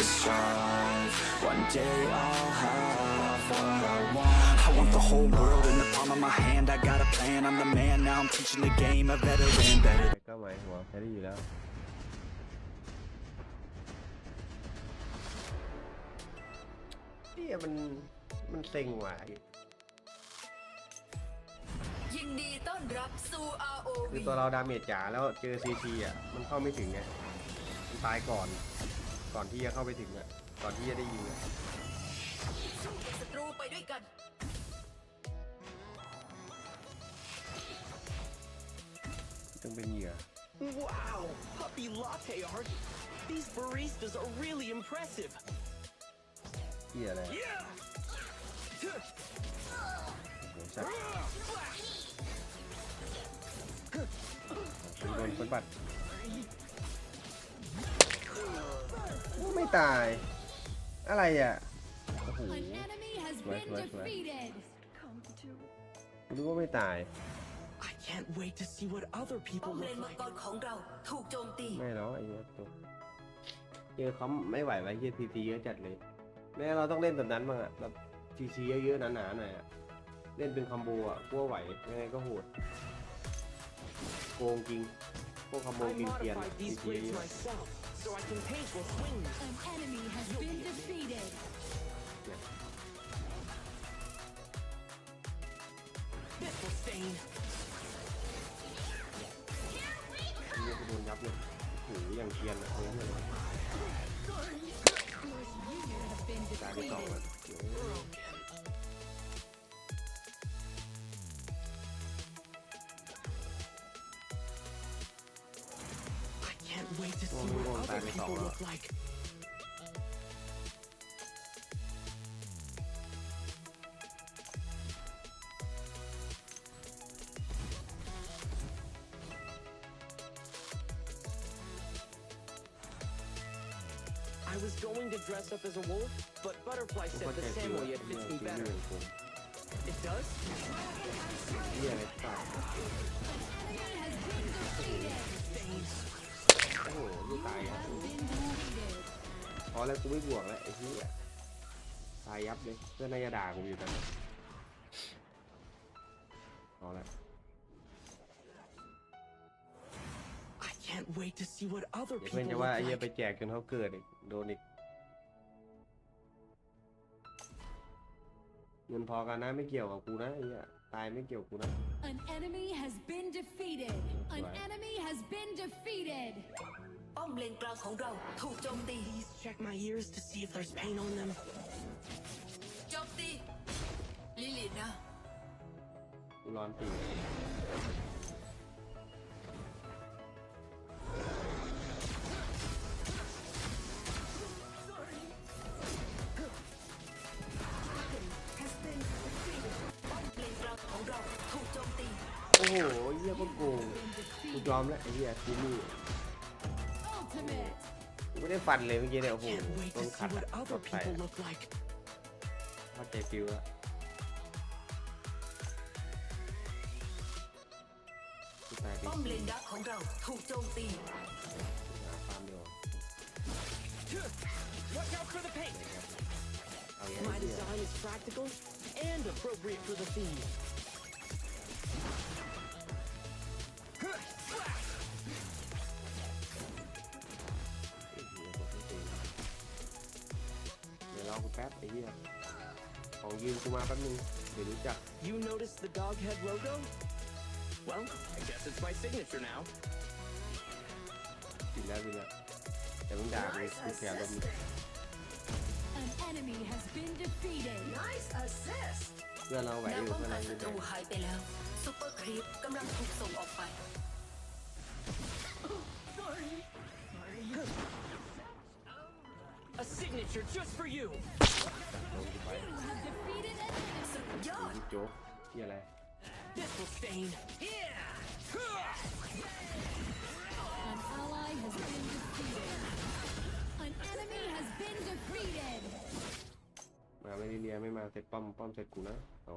to strive. One day I'll have what I want. I want the whole world in the palm of my hand. I got a plan, I'm the man. Now I'm teaching the game, a veteran, better ก็หมายหัวแค่ได้อยู่แล้วเนี่ยมันมันเซ็งว่ะยินดีต้อนรับสู่คือ ROV ตัวเราดาเมจจ๋าแล้วเจอซีทีอะ มันเข้าไม่ถึงไงมันตายก่อน ก่อนที่จะเข้าไปถึงอะก่อนที่จะได้ยิงอะสู้กับศัตรูไปด้วยกันต้องเป็นเหยื่อ Wow, puppy latte art. These baristas are really impressive. เหี้ยอะไร Yeah. โอ้โหสัตว์โดนคนบัตร ไม่ตาย อะไรอะ โอ้โห An enemy has Right, been right, right. defeated. รู้ว่าไม่ตาย I can't wait to see what other ป้อ people มเล look นมัง like. กรของเราถูกโจมตี ไม่หรอกไอ้เนี้ยตัวเจอเขาไม่ไหวไว้เฮียทีทีเยอะจัดเลยแม่เราต้องเล่นแบบนั้นบ้างอะแบบทีทีเยอะๆหนาๆหน่อยอะเล่นเป็นคอมโบอะกลัวไหวยังไงก็โหดโกงจริงพวกคอมโบ I กินเกรียน modified ที these ที blades myself, so I can paint with wings. An enemy has been defeated. This will stain. ที่จะโดนยับเลยโอ้โหอย่างเกรียนอะเลยเนี่ย Have been ตายไปสอง defeated. แล้วเดี๋ยว people look like. I was going to dress up as a wolf, but Butterfly said the same way it fits me better. It does? Yeah, it does. ฮียอะไรสัตว์ Stains. โอ้โหไม่ตายอะ Been defeated. พอแล้วกูไม่บวกแล้วไอ้เหี้ยตายยับเลยเพื่อนนายจะด่ากูอยู่ตอนนี้เอาละ I can't wait to see what other เดี๋ยวเพื่อน people จะ look ว่าไอ้เหี้ย like. ไปแจกจนเขาเกิดอีกโดนอีกเงินพอกันนะไม่เกี่ยวกับกูนะไอ้เหี้ยตายไม่เกี่ยวกับกูนะ An enemy has been defeated. An Right. enemy has been defeated. ป้อมเลนกลางของเราถูกโจมตี Please check my ears to see if there's paint on them. โจมตี ลิลินะ กูร้อนตี ป้อมเลนกลางของเราถูกโจมตี โอ้โหเหี้ยก็โกงกูยอมแล้วไอ้เหี้ยทีนี่ Ultimate. กูไม่ได้ฟันเลยเมื่อกี้เนี่ยโอ้โห Can't wait โด to น see ขัด what อะ other ตบใส่ people อะ look like. เข้าใจฟิวแล้วกูตายไปป้อมเลสี่นดักของเราถูกโจมตีหาฟาร์มเดียว Watch out for the paint. เอาอย่าง My เงี้ย design is practical and appropriate for the theme. notice the dog head logo? Well, I guess it's my signature now. ปิดแล้วปิดแล้วแต่มึงด่ากูกูแขนลม An enemy has been defeated. Nice assist เพื่อนเราไหว แน อ ว ยู่ ป้อง เพื่อน กั เรา น อ ศั ยู่ ตรูหายไปแล้วซุปเปอร์ครีปกำลังถูกส่งออกไป A signature just for you. ลงกูไป You have defeated an enemy. สุดยอด ยิงโจ๊ก ที่อะไร This will stain. An ally has been defeated. An enemy has been defeated. มาไม่ได้เรียไม่มาเสร็จป้อมป้อมเสร็จกูนะเอา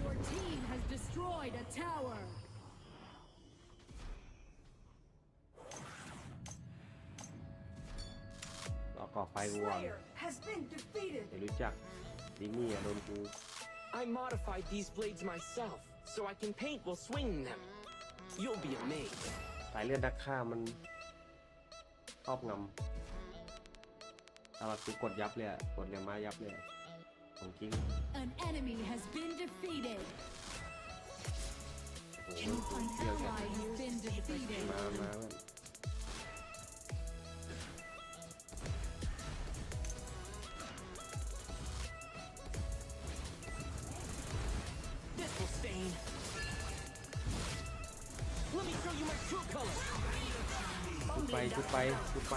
Your team has destroyed a tower. ก่อไฟกูก่อน Slayer has been defeated. เดี๋ยวรู้จักดิมี่อะโดนกู I modified these blades myself, so I can paint while swinging them. You'll be amazed. สายเลือดนักฆ่ามันครอบงำเอาละกูกดยับเลยอะกดเรียมายับเลยอะของจริง An enemy has been defeated. โอ้โห An เยอะจัด ally has been defeated. มามา ไปชุบไปชุบไป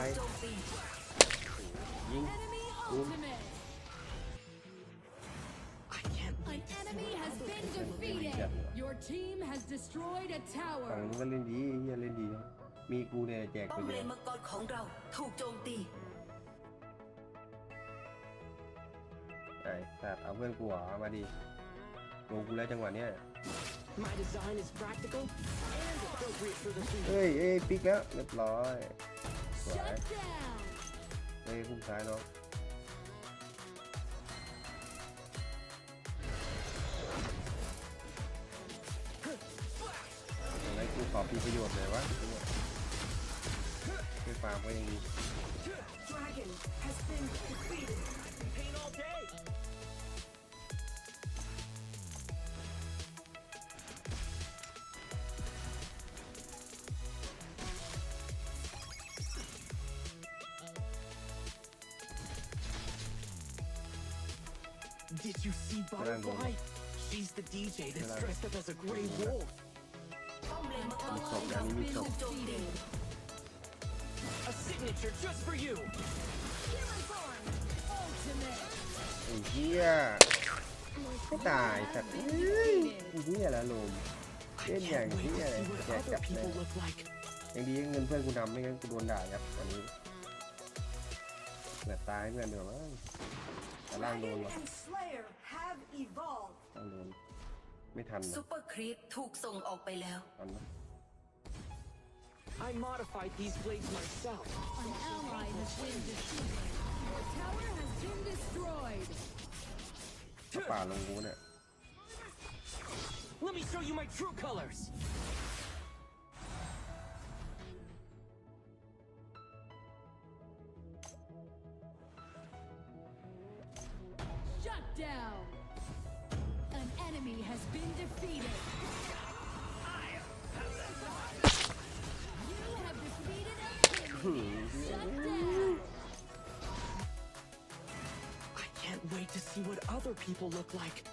ยิง Enemy Ooh. ultimate. I can't An wait to see enemy what has other been people look like. defeated. Your team has destroyed a ฝั่ง tower. นู้นก็เล่นดีเฮียเล่นดีนะมีกูเนี่ยแจกป้อตัวมเลเดียวนมังกรของเราถูกโจมตีไอ้สัตว์เอาเพื่อนกูเหรอมาดิลงกูแล้วจังหวะเนี้ย My design is practical and appropriate for the theme. เฮ้ยเอ้ยปิกแล้วเรียบร้อยสวย Shut down. เฮ้ยพุ่งซ้ายเนาะอะไรกูขอมีประโยชน์หน่อยวะช่วยฟาร์มก็ยังดี Dragon has been defeated. Paint all day. 'Did you see Butterfly? She's the DJ that's Hello. dressed up as a gray wolf. ป้อมเลนมังกรมีขศองพเราอันนี้มีศถูพกโจมตี A signature just for you. Ultimate. ไอ้เหี้ยไม่ตายสัตว์เอ้ยไอ้เหี้ยละลม I Good can't young, wait to yeah, see what yeah, other yeah, people yeah. look like. ยังดีเงินเพื่อนกูนำไม่งั้นกูโดนด่ายับตอนนี้เกือบตายเพื่อนเดี๋ยวมั้งแต่ ล่างโดน Dragon ว่ะ and Slayer have evolved. ล่างโดนไม่ทันซูนะเปอร์ครีปถูกส่งออกไปแล้ว ทันนะ I modified these blades myself. An ally has been defeated. Your tower has been destroyed. ถ้าป่าลงกูเนี่ย Let me show you my true colors. Enemy has been defeated. You have defeated. I can't wait to see what other people look like.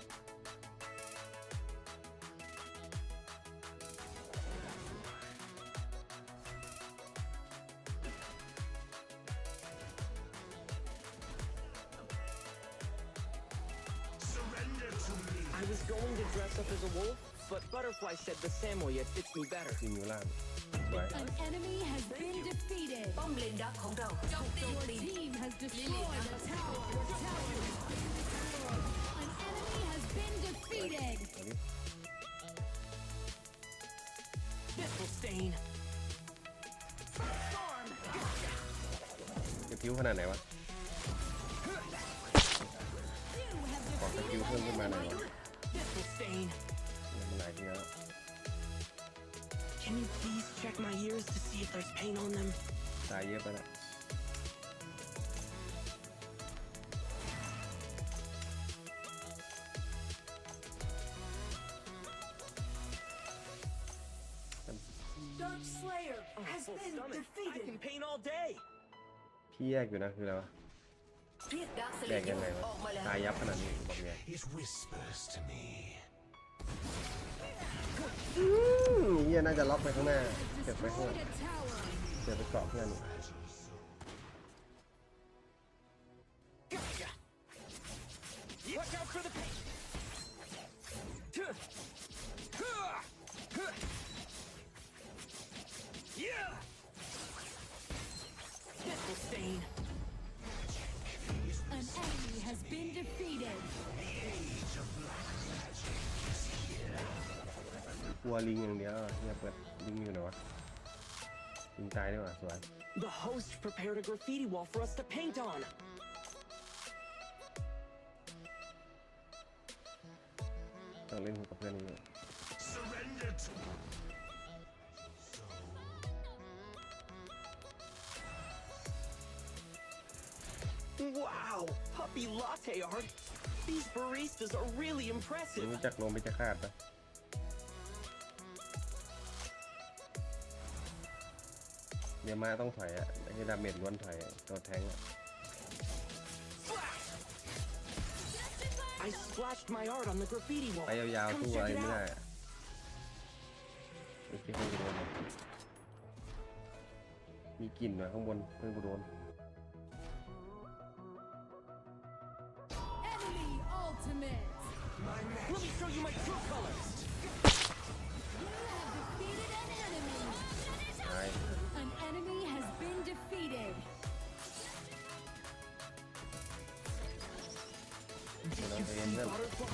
was going to dress up as a wolf, but Butterfly said the Samoyed fits me better. In your land. Right. An enemy has Thank been you. defeated. Bom lên đá khổng Your team, team has destroyed the tower. tower. An enemy has been defeated. Biffle stain. Storm. Cái thiếu này. Còn cái thiếu mà này อสกิล defeated เพิ่ม an ขึ้นมาหน่อย enemy. วะ This will stain. มันหลายทีแล้ว Can you please check my ears to see if there's paint on them? ตายเยอะไปละ Dark Slayer has Full been stomach. I defeated. can paint all day. พี่แยกอยู่นะคืออะไรวะ เรียกดักสแยเลกเยยัองไงร์วะออกมาแล้วตายยับขนาดนี้บอกไง It whispers to me. อืมเฮียน่าจะล็อกไปข้างหน้าเก็บไปข้างห Destroyed ลัง a tower. เก็บไปเกาะเพื่อน ลัวลิงอย่างเดียวเนี่ยเปิดลิงอยู่ไหนวะลิงตายดีกว่าสวย The host prepared a graffiti wall for us to paint on. ต้องเล่นกับเพื่อนนี่ Wow, puppy latte art. These baristas are really มึง impressive. รู้จักโนมิจะคาดปะ เดี๋ยวมาต้องถอยอะไอ้ดาเมจล้วนถอยอะตัวแทงค์อะ I splashed my art on the graffiti wall. ไปยาวๆ Come สู้ check อะไร it ไม่ได้ out. อะไอ้ที่ข้างบนอะมีกลิ่นว่ะข้างบนเพื่อนกูโดน Enemy ultimate. Let me show you my true colors. เดี๋ยวเราไปเล่นเพื่อน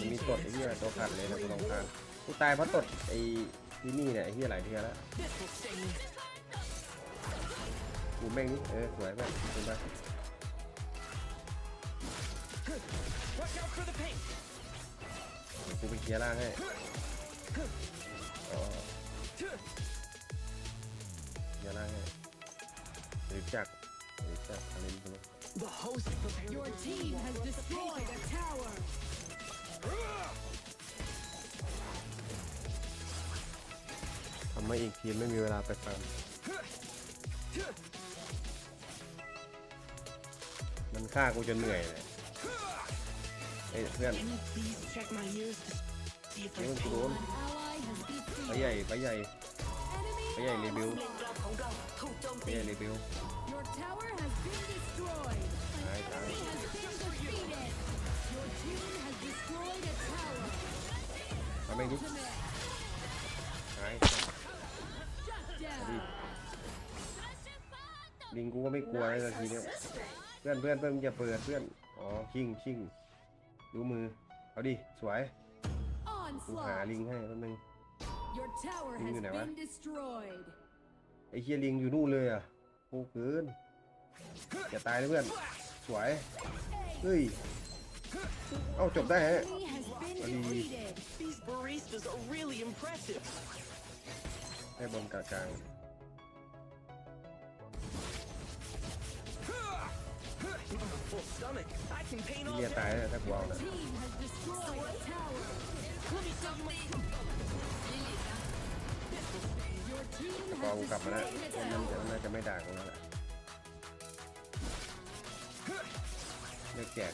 มันมีตดไอ้เหี้ยตัวขัดเลยนะกูลองทานกูตายเพราะตดไอ้ที่นี่เนี่ยไอ้เหี้ยหลายเทือแล้วกูแม่งนี่เออสวยแบบเป็นไปกูไปเคลียร์ล่างให้เคลียร์ล่างให้หรือจักหรือจักอะไรไม่รู้ The host prepared Your a graffiti team wall has for us to paint destroyed on. a tower. ทำให้อีกทีมไม่มีเวลาไปฟาร์มมันฆ่ากูจนเหนื่อยเลยเอ้ยเพื่อน Can you please check my ears to see if เดี๋ยว there's กูโด paint? น An ally has ไป defeated. ใหญ่ไปใหญ่ Enemy ไปใหญ่รีวิวเลนกลางของเราถูกโจมไปตีใหญ่รีวิว Your แม่งดิ Ultimate. หาย Shut ดิ down. ลิงกูก็ไม่กลัวเลยนาทีเนี้ยเพื่อนเพื่อนเพื่อนมึงอย่าเปิดเพื่อน อ๋อชิงชิงดูมือ เอาดิ สวยกูหา Onslaught. ลิงให้แป๊บนึง Your tower Li ง has อยู่ไหนวะ? been destroyed. ไอ้เฮียลิงอยู่นู่นเลยอะโอ้เกินอย่าตายนะเพื่อน สวย เฮ้ย เอ้าจบได้ฮะ Enemy has been What do you- defeated. These baristas are really impressive. ให้บนกลางกลาง Full stomach. I can paint ที่ all เรีย day. ตายแล้วถ้ากูเอานะ Team has destroyed a tower. Let me show you my true Your team พอ has กูกลับมาแล้ว destroyed a มันจะ tower. น่าจะไม่ด่ากูแล้วแหละเลิกแจก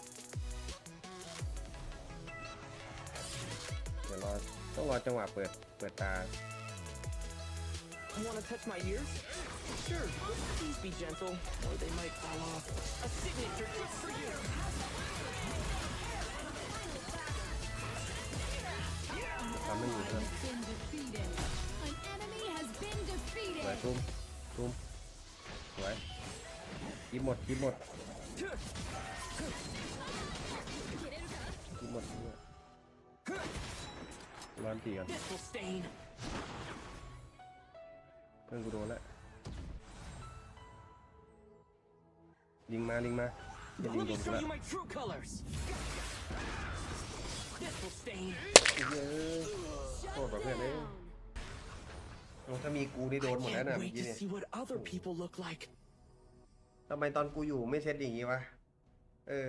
ต้องรอจังหวะเปิดเปิดตา You want to touch my ears? Sure. Please be gentle, or they might fall off. A signature just for you. ทำไม่อยู่เพื่อน Has been defeated. An enemy has been สวย defeated. ทุ่มทุ่มสวยคิดหมดคิดหมดคิดหมดเนี่ย ร้อนตีก่อน This will stain. เพื่อนกูโดนแล้วลิงมาลิงมาอย่าลิง Let โด me นกู show แล้ว you my true colors. This will stain. เย้ยโทษว่ะเพื่อนเอ้ย Down. โอ้ถ้ามีกูนี่โดนหมดแล้ว Can't นะเมื่อ wait กี้ to เนี่ย see what other people look like. ทำไมตอนกูอยู่ไม่เซตอย่างงี้วะ เออ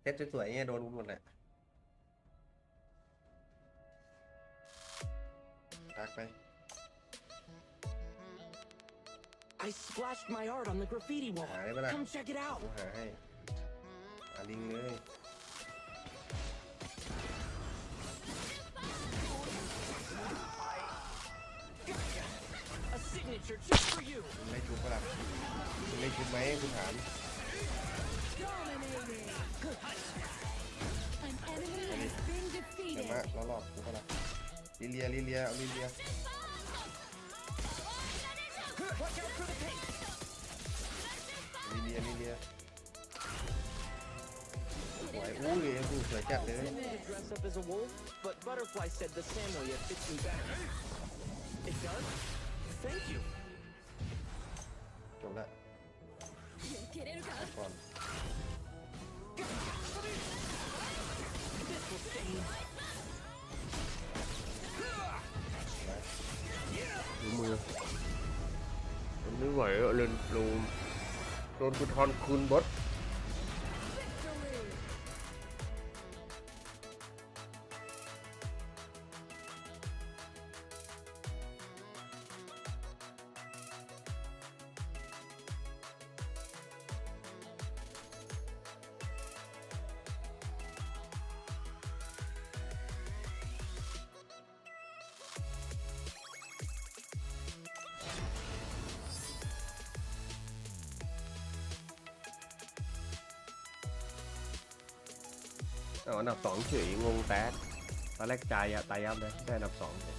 เซตสวยๆเงี้ยโดนกูหมดแหละ I splashed my art on the graffiti wall. หายไปละ Come check it ผ out. มหาให้หาลิงเลยคุณได้ชุบปะล่ะคุณได้ชุบไหมคุณถาม Dominating. An enemy has been defeated. ลิเลียลิเลียเอาลิเลีย Watch out for the paint. ลิเลียลิเลียสวยอุ้ยดูสวยจัดเลย To dress up as a wolf, but Butterfly said the Samoyed fits me better. It does? Thank you. จบละ 蹴れるか ก่อน This will sting. ดูมือมันไม่ไหวอะเลนโลมโดนกูทอนคืนบด เอาอันดับสองเฉยงงแต๊ดตอนแรกใจายอะตายยับเลยได้อันดับสองเลย